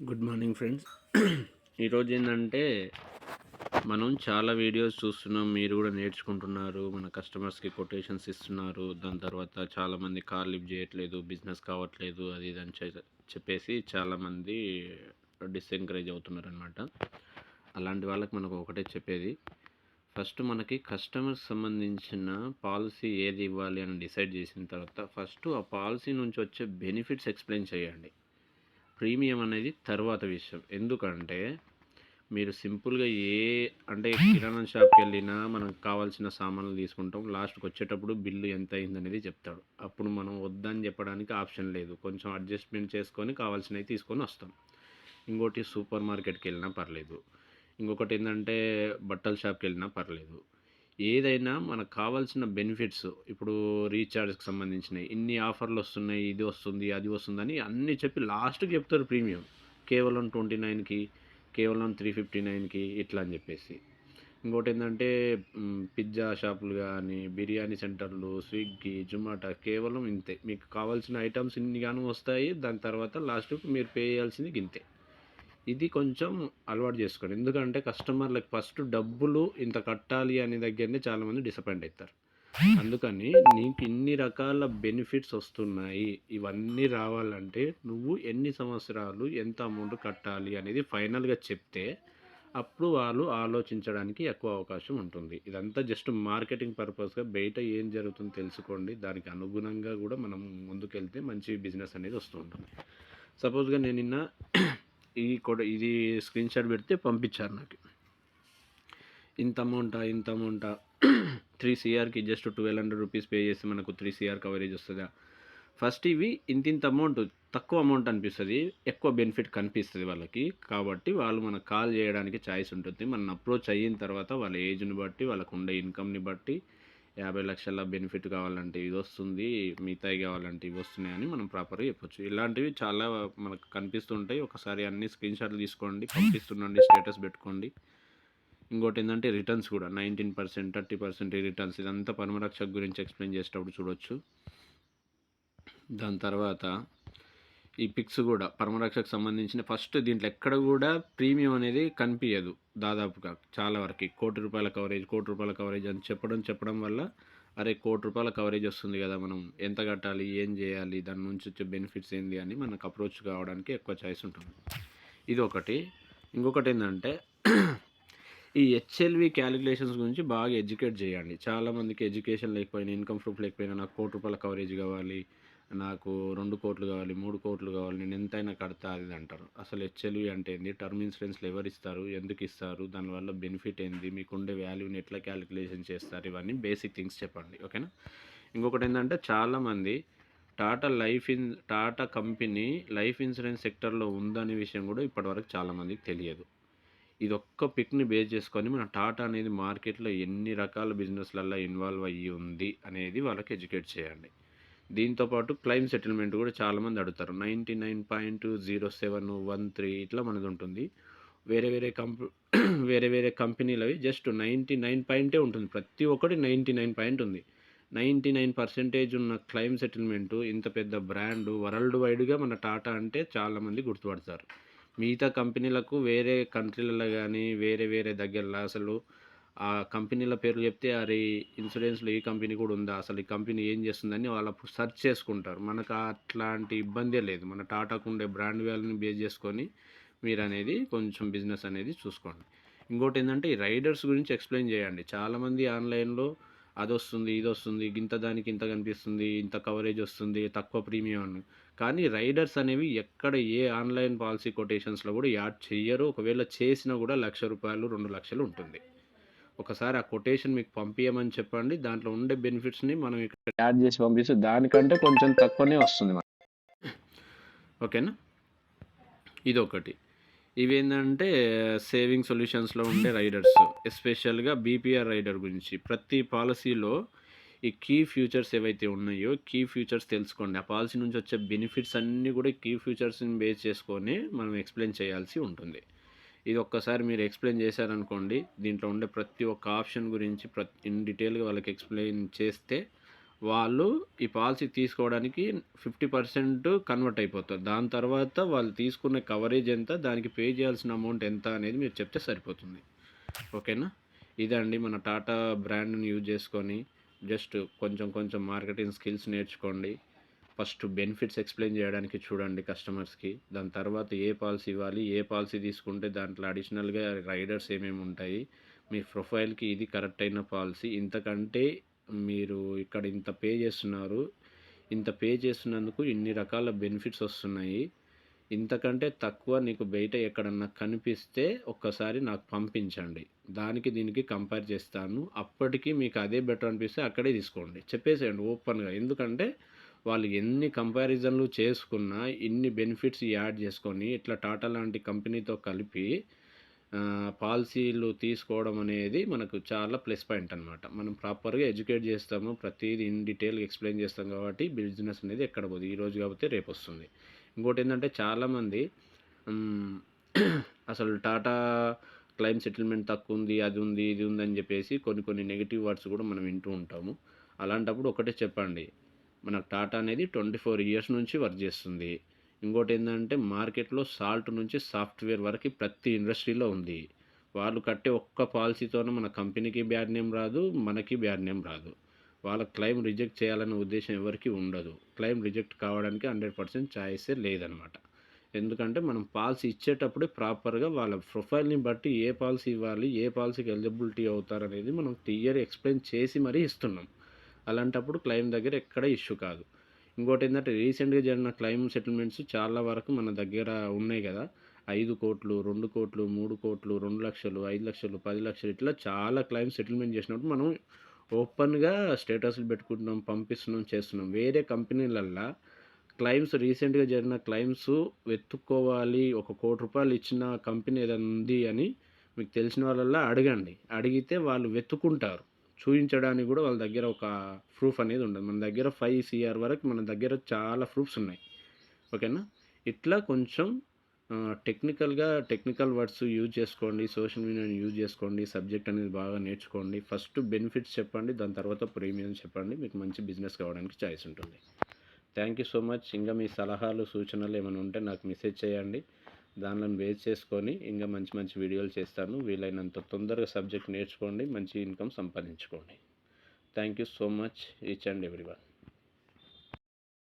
Good morning friends. ఈరోజు ఏంటంటే మనం చాలా వీడియోస్ చూస్తున్నాం మీరు కూడా నేర్చుకుంటున్నారు మన కస్టమర్స్కి కొటేషన్స్ ఇస్తున్నారు దాని తర్వాత చాలామంది కార్ లిఫ్ట్ చేయట్లేదు బిజినెస్ కావట్లేదు అది ఇది అని చెప్పేసి చాలామంది డిస్ఎంకరేజ్ అవుతున్నారు అనమాట అలాంటి వాళ్ళకి మనకు ఒకటే చెప్పేది ఫస్ట్ మనకి కస్టమర్స్ సంబంధించిన పాలసీ ఏది ఇవ్వాలి అని డిసైడ్ చేసిన తర్వాత ఫస్ట్ ఆ పాలసీ నుంచి వచ్చే బెనిఫిట్స్ ఎక్స్ప్లెయిన్ చేయండి. ప్రీమియం అనేది తర్వాత విషయం. ఎందుకంటే మీరు సింపుల్గా ఏ అంటే కిరాణా షాప్కి వెళ్ళినా మనకు కావాల్సిన సామాన్లు తీసుకుంటాం. లాస్ట్కి వచ్చేటప్పుడు బిల్లు ఎంత అయిందనేది చెప్తాడు. అప్పుడు మనం వద్దని చెప్పడానికి ఆప్షన్ లేదు. కొంచెం అడ్జస్ట్మెంట్ చేసుకొని కావాల్సినవి తీసుకొని వస్తాం. ఇంకోటి సూపర్ మార్కెట్కి వెళ్ళినా పర్లేదు. ఇంకొకటి ఏంటంటే బట్టల షాప్కి వెళ్ళినా పర్లేదు. ఏదైనా మనకు కావాల్సిన బెనిఫిట్స్ ఇప్పుడు రీఛార్జ్కి సంబంధించినవి ఇన్ని ఆఫర్లు వస్తున్నాయి ఇది వస్తుంది అది వస్తుందని అన్నీ చెప్పి లాస్ట్కి చెప్తారు ప్రీమియం. కేవలం ట్వంటీ నైన్కి కేవలం త్రీ ఫిఫ్టీ నైన్కి ఇట్లా అని చెప్పేసి. ఇంకోటి ఏంటంటే పిజ్జా షాపులు కానీ బిర్యానీ సెంటర్లు స్విగ్గీ జొమాటో కేవలం ఇంతే. మీకు కావాల్సిన ఐటమ్స్ ఇన్ని కానీ వస్తాయి దాని తర్వాత లాస్ట్కి మీరు పే చేయాల్సింది ఇంతే. ఇది కొంచెం అలవాటు చేసుకోండి. ఎందుకంటే కస్టమర్లకు ఫస్ట్ డబ్బులు ఇంత కట్టాలి అనే దగ్గరనే చాలామంది డిసప్పాయింట్ అవుతారు అందుకని నీకు ఇన్ని రకాల బెనిఫిట్స్ వస్తున్నాయి ఇవన్నీ రావాలంటే నువ్వు ఎన్ని సంవత్సరాలు ఎంత అమౌంట్ కట్టాలి అనేది ఫైనల్గా చెప్తే అప్పుడు వాళ్ళు ఆలోచించడానికి ఎక్కువ అవకాశం ఉంటుంది. ఇదంతా జస్ట్ మార్కెటింగ్ పర్పస్గా బయట ఏం జరుగుతుందో తెలుసుకోండి. దానికి అనుగుణంగా కూడా మనం ముందుకెళ్తే మంచి బిజినెస్ అనేది వస్తూ ఉంటుంది. సపోజ్గా నేను నిన్న ఈ కూడా ఇది స్క్రీన్ షాట్ పెడితే పంపించారు నాకు. ఇంత అమౌంటా ఇంత అమౌంటా three సిఆర్కి just twelve hundred rupees pay చేస్తే మనకు త్రీ సిఆర్ కవరేజ్ వస్తుందా? ఫస్ట్ ఇవి ఇంత ఇంత అమౌంట్ తక్కువ అమౌంట్ అనిపిస్తుంది ఎక్కువ బెనిఫిట్ కనిపిస్తుంది వాళ్ళకి. కాబట్టి వాళ్ళు మనకు కాల్ చేయడానికి ఛాయిస్ ఉంటుంది. మనం అప్రోచ్ అయిన తర్వాత వాళ్ళ ఏజ్ని బట్టి వాళ్ళకు ఉండే ఇన్కమ్ని బట్టి యాభై లక్షల బెనిఫిట్ కావాలంటే ఇది వస్తుంది మిగతాయి కావాలంటే ఇవి వస్తున్నాయని మనం ప్రాపర్గా చెప్పొచ్చు. ఇలాంటివి చాలా మనకు కనిపిస్తుంటాయి. ఒకసారి అన్ని స్క్రీన్ షాట్లు తీసుకోండి పంపిస్తుండండి స్టేటస్ పెట్టుకోండి. ఇంకోటి ఏంటంటే రిటర్న్స్ కూడా nineteen percent thirty percent returns ఇదంతా పరమరక్షకు గురించి ఎక్స్ప్లెయిన్ చేసేటప్పుడు చూడొచ్చు. దాని తర్వాత ఈ పిక్స్ కూడా పరమరక్షకు సంబంధించిన ఫస్ట్ దీంట్లో ఎక్కడ కూడా ప్రీమియం అనేది కనిపించదు దాదాపుగా చాలా వరకు. కోటి రూపాయల కవరేజ్ కోటి రూపాయల కవరేజ్ అని చెప్పడం చెప్పడం వల్ల అరే కోటి రూపాయల కవరేజ్ వస్తుంది కదా మనం. ఎంత కట్టాలి ఏం చేయాలి దాని నుంచి వచ్చే బెనిఫిట్స్ ఏంది అని మనకు అప్రోచ్ కావడానికి ఎక్కువ చాయిస్ ఉంటుంది. ఇది ఒకటి. ఇంకొకటి ఏంటంటే ఈ హెచ్ఎల్వి క్యాలిక్యులేషన్స్ గురించి బాగా ఎడ్యుకేట్ చేయండి. చాలామందికి ఎడ్యుకేషన్ లేకపోయినా ఇన్కమ్ ప్రూఫ్ లేకపోయినా నాకు కోటి రూపాయల కవరేజ్ కావాలి నాకు రెండు కోట్లు కావాలి మూడు కోట్లు కావాలి నేను ఎంతైనా కడతా అది అంటారు. అసలు హెచ్ఎల్వి అంటే ఏంది? టర్మ్ ఇన్సూరెన్స్లు ఎవరు ఇస్తారు? ఎందుకు ఇస్తారు? దానివల్ల బెనిఫిట్ ఏంది? మీకు ఉండే వాల్యూని ఎట్లా క్యాలిక్యులేషన్ చేస్తారు? ఇవన్నీ బేసిక్ థింగ్స్ చెప్పండి ఓకేనా? ఇంకొకటి ఏంటంటే చాలామంది Tata life in Tata company life insurance సెక్టర్లో ఉందనే విషయం కూడా ఇప్పటివరకు చాలామందికి తెలియదు. ఇది ఒక్క పిక్ని బేస్ చేసుకొని మన టాటా అనేది మార్కెట్లో ఎన్ని రకాల బిజినెస్లలో ఇన్వాల్వ్ అయ్యి ఉంది అనేది వాళ్ళకి ఎడ్యుకేట్ చేయండి. దీంతోపాటు క్లైమ్ సెటిల్మెంట్ కూడా చాలామంది అడుగుతారు. Ninety nine point zero seven one three ఇట్లా మనది ఉంటుంది. వేరే వేరే కంప్ వేరే వేరే కంపెనీలవి జస్ట్ నైంటీ నైన్ పాయింటే ఉంటుంది. ప్రతి ఒక్కటి నైంటీ నైన్ పాయింట్ ఉంది. నైంటీ నైన్ పర్సెంటేజ్ ఉన్న క్లైమ్ సెటిల్మెంట్ ఇంత పెద్ద బ్రాండ్ వరల్డ్ వైడ్గా మన టాటా అంటే చాలామంది గుర్తుపడతారు. మిగతా కంపెనీలకు వేరే కంట్రీలలో కానీ వేరే వేరే దగ్గరలో అసలు ఆ కంపెనీల పేర్లు చెప్తే అరే ఇన్సూరెన్స్లో ఈ కంపెనీ కూడా ఉందా? అసలు ఈ కంపెనీ ఏం చేస్తుందని వాళ్ళు అప్పుడు సెర్చ్ చేసుకుంటారు. మనకు అట్లాంటి ఇబ్బందే లేదు. మన టాటాకు ఉండే బ్రాండ్ వాల్యూని బేస్ చేసుకొని మీరు అనేది కొంచెం బిజినెస్ అనేది చూసుకోండి. ఇంకోటి ఏంటంటే ఈ రైడర్స్ గురించి ఎక్స్ప్లెయిన్ చేయండి. చాలామంది ఆన్లైన్లో అది వస్తుంది ఇది వస్తుంది ఇంత దానికి ఇంత కనిపిస్తుంది ఇంత కవరేజ్ వస్తుంది తక్కువ ప్రీమియం. అని కానీ రైడర్స్ అనేవి ఎక్కడ ఏ ఆన్లైన్ పాలసీ కొటేషన్స్లో కూడా యాడ్ చెయ్యరు. ఒకవేళ చేసినా కూడా లక్ష రూపాయలు రెండు లక్షలు ఉంటుంది. ఒకసారి ఆ కొటేషన్ మీకు పంపించమని చెప్పండి. దాంట్లో ఉండే బెనిఫిట్స్ని మనం ఇక్కడ యాడ్ చేసి పంపిస్తే దానికంటే కొంచెం తక్కువనే వస్తుంది మనకి. ఓకేనా? ఇది ఒకటి ఇవేంటంటే సేవింగ్ సొల్యూషన్స్లో ఉండే రైడర్స్ ఎస్పెషల్గా బీపీఆర్ రైడర్ గురించి. ప్రతి పాలసీలో ఈ కీ ఫ్యూచర్స్ ఏవైతే ఉన్నాయో కీ ఫ్యూచర్స్ తెలుసుకోండి. ఆ పాలసీ నుంచి వచ్చే బెనిఫిట్స్ అన్నీ కూడా కీ ఫ్యూచర్స్ని బేస్ చేసుకొని మనం ఎక్స్ప్లెయిన్ చేయాల్సి ఉంటుంది. ఇది ఒక్కసారి మీరు ఎక్స్ప్లెయిన్ చేశారనుకోండి దీంట్లో ఉండే ప్రతి ఒక్క ఆప్షన్ గురించి ప్రతి ఇన్ డీటెయిల్గా వాళ్ళకి ఎక్స్ప్లెయిన్ చేస్తే వాళ్ళు ఈ పాలసీ తీసుకోవడానికి ఫిఫ్టీ పర్సెంట్ కన్వర్ట్ అయిపోతారు. దాని తర్వాత వాళ్ళు తీసుకునే కవరేజ్ ఎంత దానికి పే చేయాల్సిన అమౌంట్ ఎంత అనేది మీరు చెప్తే సరిపోతుంది. ఓకేనా? ఇదండి మన టాటా బ్రాండ్ని యూజ్ చేసుకొని జస్ట్ కొంచెం కొంచెం మార్కెటింగ్ స్కిల్స్ నేర్చుకోండి. ఫస్ట్ బెనిఫిట్స్ ఎక్స్ప్లెయిన్ చేయడానికి చూడండి కస్టమర్స్కి. దాని తర్వాత ఏ పాలసీ ఇవ్వాలి ఏ పాలసీ తీసుకుంటే దాంట్లో అడిషనల్గా రైడర్స్ ఏమేమి ఉంటాయి మీ ప్రొఫైల్కి ఇది కరెక్ట్ అయిన పాలసీ. ఇంతకంటే మీరు ఇక్కడ ఇంత పే చేస్తున్నారు ఇంత పే చేస్తున్నందుకు ఇన్ని రకాల బెనిఫిట్స్ వస్తున్నాయి. ఇంతకంటే తక్కువ నీకు బయట ఎక్కడన్నా కనిపిస్తే ఒక్కసారి నాకు పంపించండి. దానికి దీనికి కంపేర్ చేస్తాను. అప్పటికి మీకు అదే బెటర్ అనిపిస్తే అక్కడే తీసుకోండి. చెప్పేసేయండి ఓపెన్గా. ఎందుకంటే వాళ్ళు ఎన్ని కంపారిజన్లు చేసుకున్నా ఇన్ని బెనిఫిట్స్ యాడ్ చేసుకొని ఇట్లా టాటా లాంటి కంపెనీతో కలిపి పాలసీలు తీసుకోవడం అనేది మనకు చాలా ప్లస్ పాయింట్ అనమాట మనం ప్రాపర్గా ఎడ్యుకేట్ చేస్తాము ప్రతిదీ ఇన్ డీటెయిల్గా ఎక్స్ప్లెయిన్ చేస్తాం కాబట్టి బిజినెస్ అనేది ఎక్కడ పోదు. ఈరోజు కాబట్టి రేపు వస్తుంది. ఇంకోటి ఏంటంటే చాలామంది అసలు టాటా క్లైమ్ సెటిల్మెంట్ తక్కువ ఉంది అది ఉంది ఇది ఉంది అని చెప్పేసి కొన్ని కొన్ని నెగిటివ్ వర్డ్స్ కూడా మనం వింటూ ఉంటాము. అలాంటప్పుడు ఒకటే చెప్పండి మనకు టాటా అనేది ట్వంటీ ఫోర్ ఇయర్స్ నుంచి వర్క్ చేస్తుంది. ఇంకోటి ఏంటంటే మార్కెట్లో సాల్ట్ నుంచి సాఫ్ట్వేర్ వరకు ప్రతి ఇండస్ట్రీలో ఉంది. వాళ్ళు కట్టే ఒక్క పాలసీతోనే మన కంపెనీకి బ్యాడ్ నేమ్ రాదు మనకి బ్యాడ్ నేమ్ రాదు. వాళ్ళ క్లెయిమ్ రిజెక్ట్ చేయాలనే ఉద్దేశం ఎవరికి ఉండదు. క్లెయిమ్ రిజెక్ట్ కావడానికి హండ్రెడ్ పర్సెంట్ ఛాయిసే లేదనమాట. ఎందుకంటే మనం పాలసీ ఇచ్చేటప్పుడే ప్రాపర్గా వాళ్ళ ప్రొఫైల్ని బట్టి ఏ పాలసీ ఇవ్వాలి ఏ పాలసీకి ఎలిజిబిలిటీ అవుతారనేది మనం క్లియర్ ఎక్స్ప్లెయిన్ చేసి మరీ ఇస్తున్నాం. అలాంటప్పుడు క్లెయిమ్ దగ్గర ఎక్కడ ఇష్యూ కాదు. ఇంకోటి ఏంటంటే రీసెంట్గా జరిగిన క్లైమ్ సెటిల్మెంట్స్ చాలా వరకు మన దగ్గర ఉన్నాయి కదా. ఐదు కోట్లు రెండు కోట్లు మూడు కోట్లు రెండు లక్షలు ఐదు లక్షలు పది లక్షలు ఇట్లా చాలా క్లైమ్ సెటిల్మెంట్ చేసినప్పుడు మనం ఓపెన్గా స్టేటస్లు పెట్టుకుంటున్నాం పంపిస్తున్నాం చేస్తున్నాం. వేరే కంపెనీలల్లో క్లైమ్స్ రీసెంట్గా జరిగిన క్లైమ్స్ వెతుక్కోవాలి ఒక కోటి రూపాయలు ఇచ్చిన కంపెనీ ఏదైనా ఉంది అని మీకు తెలిసిన వాళ్ళల్లో అడగండి. అడిగితే వాళ్ళు వెతుకుంటారు చూపించడానికి కూడా వాళ్ళ దగ్గర ఒక ప్రూఫ్ అనేది ఉండదు. మన దగ్గర ఫైవ్ సిఆర్ వరకు మన దగ్గర చాలా ప్రూఫ్స్ ఉన్నాయి. ఓకేనా ఇట్లా కొంచెం టెక్నికల్గా టెక్నికల్ వర్డ్స్ యూజ్ చేసుకోండి సోషల్ మీడియాని యూజ్ చేసుకోండి సబ్జెక్ట్ అనేది బాగా నేర్చుకోండి. ఫస్ట్ బెనిఫిట్స్ చెప్పండి దాని తర్వాత ప్రీమియం చెప్పండి మీకు మంచి బిజినెస్ కావడానికి ఛాయిస్ ఉంటుంది. థ్యాంక్ యూ సో మచ్ ఇంకా మీ సలహాలు సూచనలు ఏమైనా ఉంటే నాకు మెసేజ్ చేయండి. దానిలో బేస్ చేసుకొని ఇంకా మంచి మంచి వీడియోలు చేస్తాను. వీలైనంత తొందరగా సబ్జెక్ట్ నేర్చుకోండి మంచి income సంపాదించుకోండి. Thank you so much each and everyone.